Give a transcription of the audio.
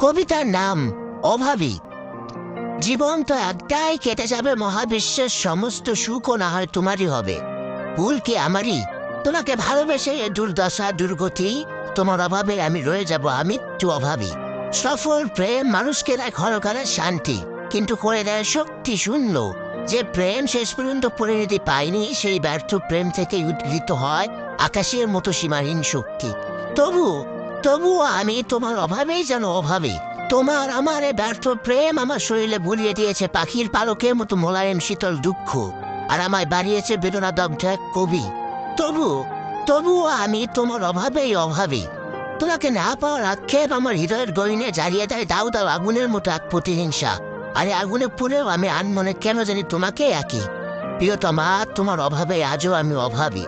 কবিতার নাম অভাবী। জীবন তো একটাই কেটে যাবে মহাবিশ্বের সমস্ত সুখও না হয় তোমারই হবে। ভুল কি আমারই? তোমাকে ভালোবেসে এ দুর্দশা, দুর্গতি, তোমার অভাবে আমি রয়ে যাব আমি একটু অভাবী। সফল প্রেম মানুষকে দেয় ঘরকারের শান্তি, কিন্তু করে দেয় শক্তি শূন্য। যে প্রেম শেষ পর্যন্ত পরিণতি পায়নি, সেই ব্যর্থ প্রেম থেকে উদ্গৃত হয় আকাশের মতো সীমাহীন শক্তি। তবু তবুও আমি তোমার অভাবেই যেন অভাবে। তোমার আমার ব্যর্থ প্রেম আমার শরীরে বুলিয়ে দিয়েছে পাখির পালকের মতো মোলায়েম, শীতল, দুঃখ, আর আমায় বাড়িয়েছে বেদনা দগ্ধ এক কবি। তবু, তবুও আমি তোমার অভাবেই অভাবে। তোমাকে না পাওয়ার আক্ষেপ আমার হৃদয়ের গইনে জ্বালিয়ে দেয়, দাও দাও, আগুনের মতো এক প্রতিহিংসা। আরে আগুনে পুড়েও আমি আনমনে কেন জানি তোমাকে একই। প্রিয়তমা, তোমার অভাবে আজও আমি অভাবী।